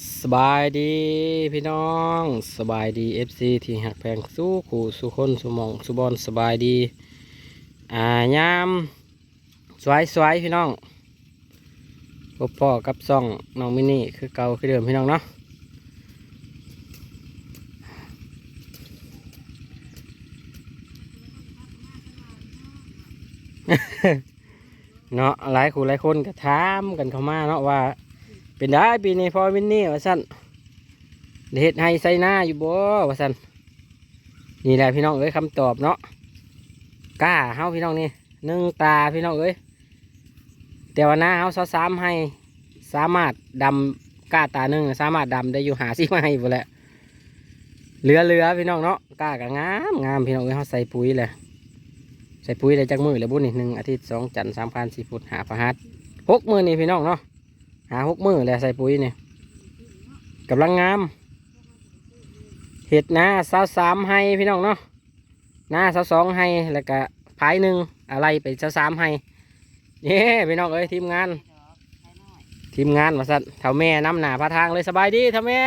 สบายดีพี่น้องสบายดีเอฟซีที่หักแพงสู้ขู่สู้คนสู้มองสู้บอลสบายดี อ่ายามสวยสวยพี่น้องพบพ่อกับซ่องน้องมินี่คือเก่าคือเดิมพี่น้องเนาะเนาะหลายคู่หลายคนก็ถามกันเข้ามาเนาะว่า เป็นได้ปีนี้พอวินนี่ว่าสั่นเฮ็ดให้ใส่หน้าอยู่บ่ว่าสั่นนี่แหละพี่น้องเอ้ยคำตอบเนาะกล้าเฮาพี่น้องนี่หนึ่งตาพี่น้องเอ้ยแต่ว่าหน้าเฮาซอสามให้สามารถดำกล้าตาหนึ่งสามารถดำได้อยู่หาสิมาให้บ่แหละเหลือเหลือพี่น้องเนาะกล้าก็งามงามพี่น้องเอ้ยเฮาใส่ปุ๋ยเลยใส่ปุ๋ยได้จักมือเลยบุญนี่หนึ่งอาทิตย์สองจันทร์สามพันสี่ฟุตหาประหัดหกมือนี่พี่น้องเนาะ หาหกมือแล้วใส่ปุ๋ยเนี่ยกำลังงาม เห็ดนะสาวสามให้พี่น้องเนาะหน้าสาวสองให้แล้วก็พายหนึ่งอะไรไปสาวสามให้เย้พี่น้องเอ้ยทีมงาน ทีมงานมาสั่นเท่าแม่น้ำหนาพาทางเลยสบายดีเท่าแม่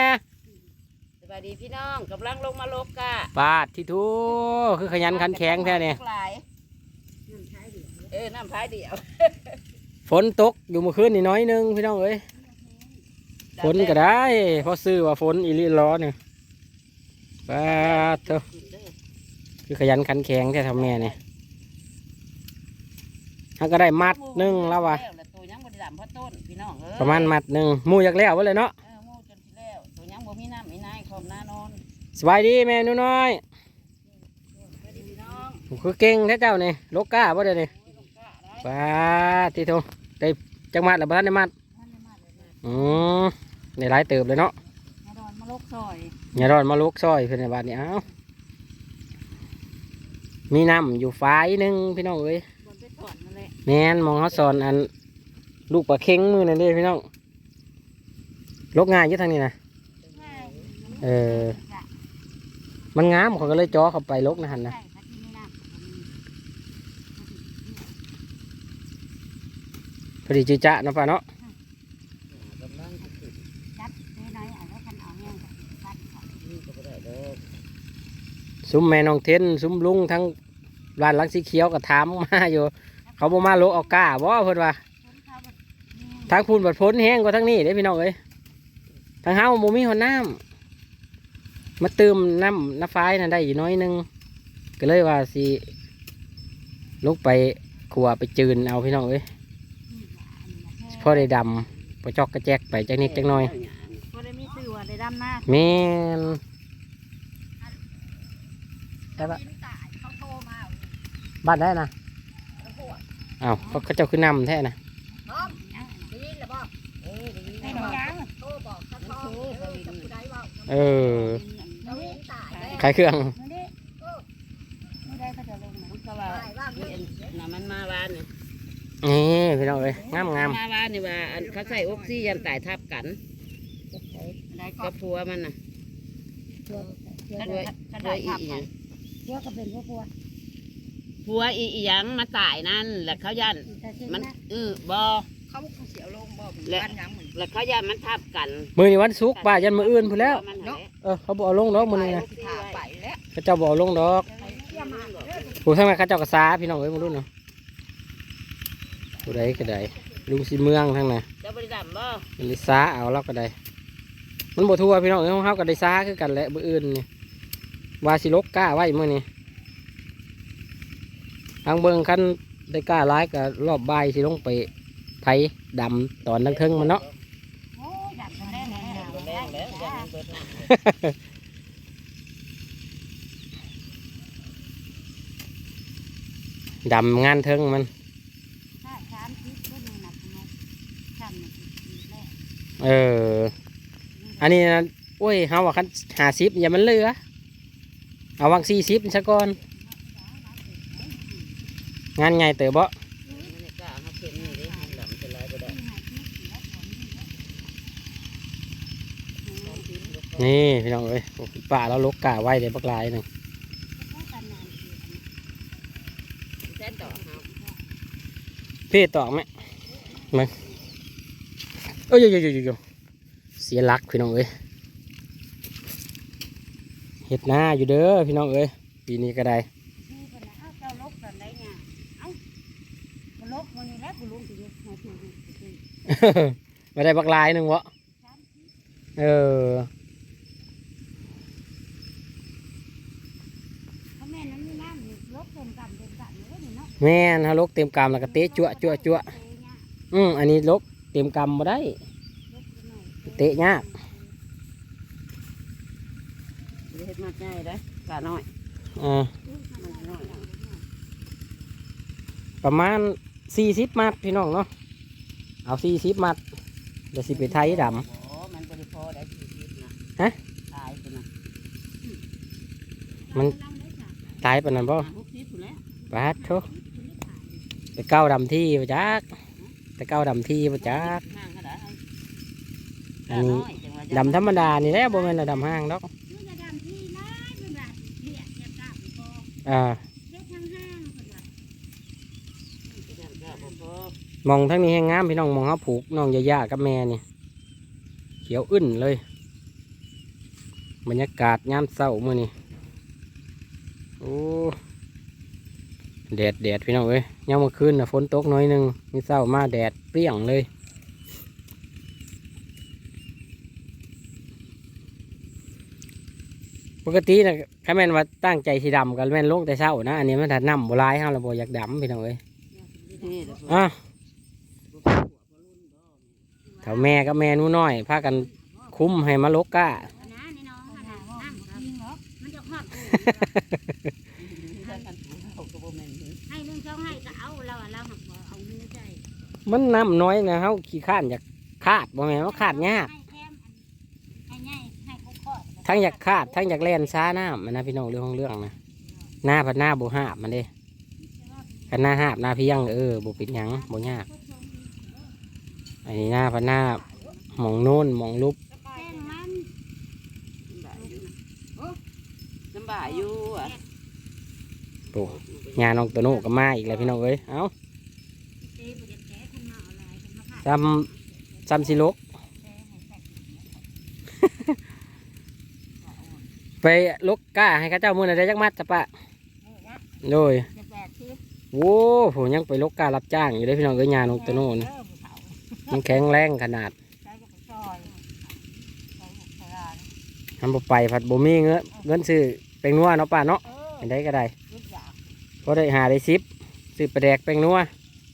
สวัสดีพี่น้องกำลังลงมาลกกะปาดที่ทูคือขยันขันแข็งแท้เนี่ยหลายเออน้ำพายเดียว ฝนตกอยู่เมื่อคืนนี่น้อยหนึงพี่น้องเอ้ยฝนก็ได้เพราะซื้อว่าฝนอีหลีร้อนเนี่ยปาดเถอะคือขยันขันแข็งแท้ทำแม่เนี่ยถ้าก็ได้มัดหนึ่งแล้ววะแล้วตัวยังบริดำเพราะต้นพี่น้องเออประมาณมัดหนึ่งหมูอยากแล้วไว้เลยเนาะเออหมูจนที่แล้วตัวยังบ่มีน้ำมีนายคอมหน้านอนสบายดีแม่หนูน้อยสวัสดีพี่น้องคือเก่งแท้เจ้านี่โลกก้าบ่ได้นี่ลกกะได้ ป้าดที่โทได้จังมัดแล้วบ้านได้มัดอืมในหลายเติบเลยเนาะมาดอนมาลกซอยอย่ารอนมาลูกซอยเพื่อนในบ้านนี่เอ้ามีน้ำอยู่ฝายหนึ่งพี่น้องเอ้ยบนไปก่อนนั่นแหละแม่นมองเขาสอนอันลูกปลาเค็งมือนั่นเด้พี่น้องลกง่ายอยี่ทางนี้นะเออ มันงามเขาก็เลยจ่อเข้าไปลกนะหันนะ พอดีจีจะเนาะป่ะเนาะกำลังขึ้นจัดน้อยๆเอาเนานี่ก็บ่ได้ดอกซุ้มแม่น้องเทนซุ้มลุงทั้งร้านลังสีเขียวก็ถามมาอยู่ เขาบ่มาลกเอาก้าบ่เพิ่นว่าทางพูนบัดพ้นแห้งกว่าทั้งนี้เด้พี่น้องเอ้ยทางเฮาบ่มีหัวน้ำมาเติมน้ำน้ำไฟนั่นได้อยู่น้อยหนึงก็เลยว่าสิลกไปขัวไปจืนเอาพี่น้องเอ้ย พอได้ดำพอจอกกระแจกไปจักนิดจักหน่อยก็ได้มีสื่อว่าได้ดำหน้าแม่นได้ปะดินตายเขาโทรมาเอาบ้านได้นะอ้าวเขาเขาเจ้าคือนำแท้นะน้องดีหรือบ่เออดีให้นะน้องยังโทรบอกเขาโทรเออจะผู้ใดเว่าเออเราดินตายแล้วขายเครื่อง นี่ไม่ได้ก็จะลงนะ เพราะว่าน้ำมันมาวานนี่ นี่พี่น้องเอ้ยงามงามมาวานนี่ว่าอันเขาใส่ออกซิเจนตายทับกันได้ก็กับผัวมันน่ะเชื่อเชื่อผัวก็ผัวได้อีครับหยังเชื่อก็เป็นพวกพวกผัวอีอีหยังมาตายนั่นแหละเขายันแต่เช่นมันนะเออบอเขาเสียวลงบ่เป็นและบ้านยังเหมือนแล้วเขายันมันทับกัน มือนี่วันศุกร์ป้ายันมืออื่นพูนแล้วมันนั่นแหละเออเขาบอกเอาลงดอกมือนี่นะทาไปแล้วเขาเจ้าบอกเอาลงดอกเที่ยมาเด้อผู้ทั้งนั้นเขาเจ้ากระซาพี่น้องเอ้ยมาดูเนาะ ผู้ใดก็ได้ลุงสีเมืองทั้งนั้นเจ้าบริดำบ่มันได้ซาเอาเราก็ได้ มันบ่ทั่วพี่น้องเอ้ยของเขาก็ได้ซาคือกันแหละมืออื่นนี่ว่าสิลกกล้าไว้มื่อนี้ทางเบิ่งคันได้กล้าร้ายก็รอบบ่ายสิลงไปไถดำตอนนังเทิงมันเนาะโอ้ยดับกันได้แน่แรงแล้วยันมันเบิดน้ำดำงานเทิงมัน ถ้าสามทิศก็ดูหนักนกทำมันคือแรก เออ อันนี้นะโอ้ยเฮาว่าคันหาซิปอย่ามันเหลือ เอาวังสี่ซิปซะก่อน งานไงเต๋อบ่มันนี่กล้าเขาเข็นนี่ดิมันดำจะนี่พี่น้องเอ้ยโอ้ยป่าเราลกกาไว้เดี๋ยวบักลายหนึ่งแท้ต่อเพี่ตอกไหมมึง โอ้ยโยโยโยโยเสียหลักพี่น้องเอ้ยเห็ดหน้าอยู่เด้อพี่น้องเอ้ยปีนี้ก็ได้นี่คนน่ะเอาได้เนี่ยเอ้ากูลบมันนี่แหละกูลงได้บักลายหนึ่งวะเออแม่นั้นนี่น้ำนี่ลกเต็มกาะแม่นฮะลกเต็มกำแล้วก็เตะจั่วจั่วจั่วอืมอันนี้ลก เต็มกำมาได้ลบไปหน่อยเตะยากเฮ็ดมาง่ายได้กะน้อยอ่าอุ้ยขนาดนั้นเลยเนี่ยประมาณสี่สิบมัดพี่น้องเนาะเอาสี่สิบมัดเดี๋ยวสิไปไทยดโอ้มันบ่ได้พอได้ชีวิตนะฮะตายพุ่นน่ะมันเอาได้จ้ะำตายปานนั้นบ่หาพวกนี้พุ่นแล้วปาดโถไปเก้าดำที่ประจัก ไปเก้าดำที่ประจักห้างก็ได้อันนี้กะอยจังว่าจะดำธรรมดานี่แหละบ่แม่นว่าดำห้างดอกมันจะดำที่น้อยเป็นแบบเรียกเรียกกล้าไปพออ่าเรียกทางห้างคนละกะบ่พอมองทั้งนี้แห้งงามพี่น้องมองเขาผูกน้องยาย่ากับแม่นี่เขียวอึ้นเลย บรรยากาศยามเศร้ามื่อนี้โอ้ แดดแดดพี่น้องเอ้ยยามเมื่อคืนน่ะฝนตกหน้อยหนึงมีเศร้ามาแดดเปรี้ยงเลยปกตินะถ้าแม่นว่าตั้งใจสีดำกันแม่นลงแต่เช้านะอันนี้มันถัดน้ำโบราณห้าเราโบอยากดำพี่น้องเอ้ยนี่เด้ออะแถวแม่กับแม่หนู้น้อยพากันคุ้มให้มาลกก้านะในน้องขนาดน้ำกินเหรอมันจะฮอดกูเขาก็บ่แม่นเด้อ ให้หนึ่งช่องให้ก็เอาเราอะเราหักบ่เอาเนื้อใจมันน้ำน้อยนะเฮาขี้ข้านอยากขาดบ่แม่นว่าขาดยากให้แถมอันให้ง่ายให้เขาคอดทั้งอยากขาดทั้งอยากแล่นช้าน้ำมันนะพี่น้องเรื่องของเรื่องนะหน้าพัดหน้าโบหาบมันเด้กันหน้าหาบหน้าเพียงเออโบปิดหยังโบยากอันนี้หน้าพัดหน้าหมองโน่นหมองลุบแป้งมัน ลำบากอยู่ลำบากอยู่อะ โอ้งานน้องโตโน่ก็มาอีกแล้วพี่น้องเอ้ยเอ้าซ้ำซ้ำสิลกแก้ให้แตกไปลกก้าให้ข้าเจ้ามือนะได้จักมัดจ้ะปะโดยโว้ผมยังไปลกการับจ้างอยู่เลยพี่น้องเอ้ยงานน้องโตโน่นมันแข็งแรงขนาดใช้ก็ไปซอยใช้บุกพลานทำบ่ไปผัดบ่มีเงินเงินซื้อเป็นนัวเนาะป้าเนาะเออเป็นได้ก็ได้ ยุดอยากก็ได้หาได้ซิปซื้อปลาแดกเป็นนัว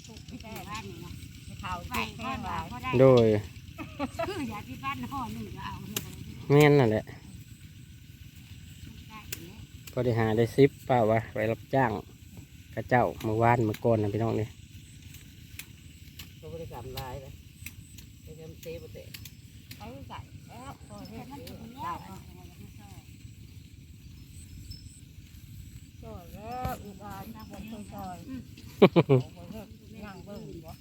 ถูกที่แก้บ้านนี่นะไปเฒ่าไปแก้ว่าเขาได้โดยคืออยากที่บ้านห่อหนึ่งก็เอาเท่าไหร่แม่นนั่นแหละได้เนี่ยก็ได้หาได้ซิปป้าวะไปรับจ้างกระเจ้าเมื่อวานเมื่อก่อนนะพี่น้องนี่เขาบ่ได้กำลายเลยไปเริ่มเตะบ่เตะไปใส่แล้วพอเห็นมันถึงแล้วซอย แล้วอุบานนะผมเคยซอยนั่งเบิ่งบ่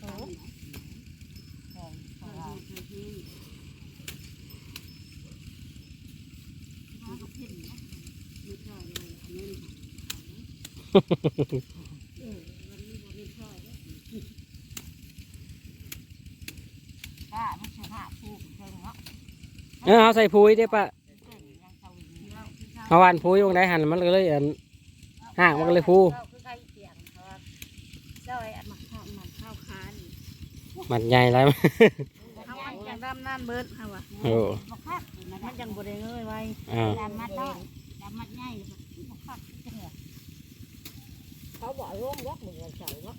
เอาในตาไหนซอยซอยซอยที่ป้าไม่ใช่ผ้าผูกเชิงเนาะเออเอาใส่พุยได้ปะ เชิงยังเศร้าอยู่เนาะเอาวานพุยลงได้หันมันก็เลยอันหากมันก็เลยพูคือใครเสียงครับเจ้าไอ้อันมันข้าวมันข้าวคานมันใหญ่แล้วเอามันยังดำน้ำเบิดเอาวะโอ้บักคักมันยังบ่ได้เงยไว้อ่าดำมัดน้อยดำมัดใหญ่บักคักจะเหรอเขาบอกร่วงวักมือเสาเนาะ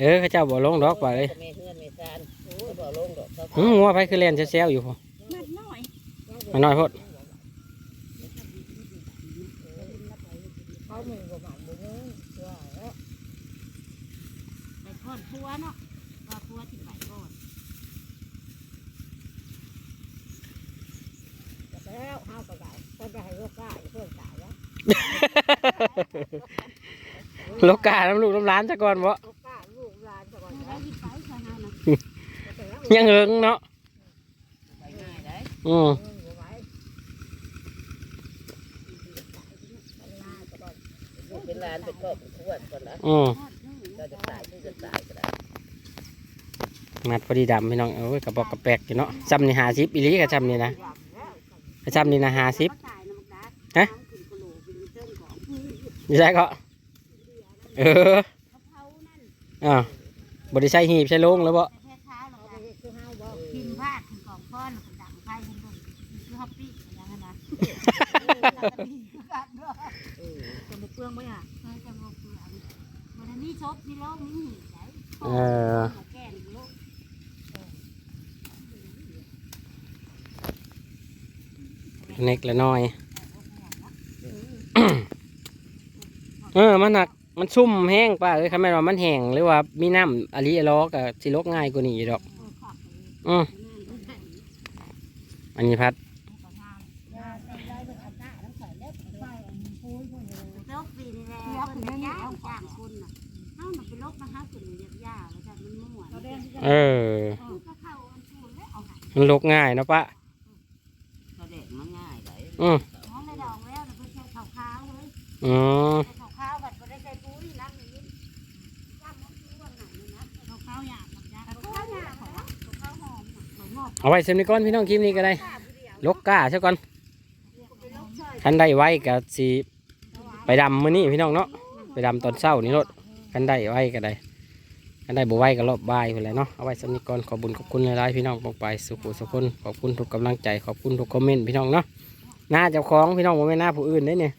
เออเข้าเจ้าบ่ลงดอกไปเลยแม่เฮือนแม่ซานโอ้ยบ่ลงดอกเขาหืมหัวไปคือเล่นเซลๆอยู่พอมัดน้อยมาน้อยโพด เขามือกับหมันบ่เงยว่าแล้วไปทอดพัวเนาะว่าพัวที่ไปก่อน แล้วห้าวกระไดก็จะให้ลูกก้าเพื่อนสาวแล้วลกกาน้ำลูกน้ำร้านซะก่อนบ่ลูกก้าลูกหลานจะก่อนแล้วที่ไปใช่ไหมนะยังเอิงเนาะไปง่ายได้อืมลูกเป็นหลานเป็นครอบเป็นครัวก่อนนะอืมเราจะตายที่จะตายก็ได้มัดพอดีดำพี่น้องเอ้ยกระบอกกระแปกอยู่เนาะจำนี่หาสิบอีหลีกับจำนี่นะกระจำนี่นะหาสิบ ฮะ นี่ใช่ก็เอออ่าบริใช้หีบใช้ลงแล้วบ่แค่เช้าเราคือเฮาบ่พิมพ์พาดถึงกองก้อนถึงดังไฟถึงลงคือฮับปี้อย่างนั้นนะจะมาเปลืองไหมอะจะมาเปลืองวันนี้ชบนี่โลกนี้ไหนเออแก่นโลกเน็กละน้อย เออมันหนักมันชุ่มแห้งป่ะเอ้ยคำแม่นว่ามันแห้งหรือว่ามีน้ำอะลีอะล้อกับสิลกง่ายกว่านี้อยู่ดอก อืมอันนี้พัดลบปีนี่แหละคนละย่างจ้างคนน่ะเฮาน่ะไปลบมาหาคนเรียกย่าแล้วจ้ะมันม่วนเออก็เข้าอันพูดแล้วเอาหามันลกง่ายเนาะปะเขาเด็กมันง่ายเลยอืมน้อง เอาไว้เซมนี้ก่อนพี่น้องคลิปนี้ก็ได้ข้าผู้เดียวลกก้าซะก่อนคันได้ไว้ก็สิไปดำมื้อนี้พี่น้องเนาะไปดำตอนเช้านี่รถคันได้ไว้ก็ได้คันได้บ่ไว้ก็รอบบ่ายพุ่นแหละเนาะเอาไว้สำนี้ก่อนขอบุญขอบคุณหลายๆพี่น้องปองไปสุขุสุขคนขอบคุณทุกกำลังใจขอบคุณทุกคอมเมนต์พี่น้องเนาะหน้าเจ้าของพี่น้องบ่แม่นหน้าผู้อื่นเด้เนี่ย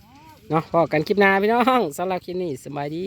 เนาะพอกันคลิปหน้าพี่น้องสำหรับคลิปนี้สบายดี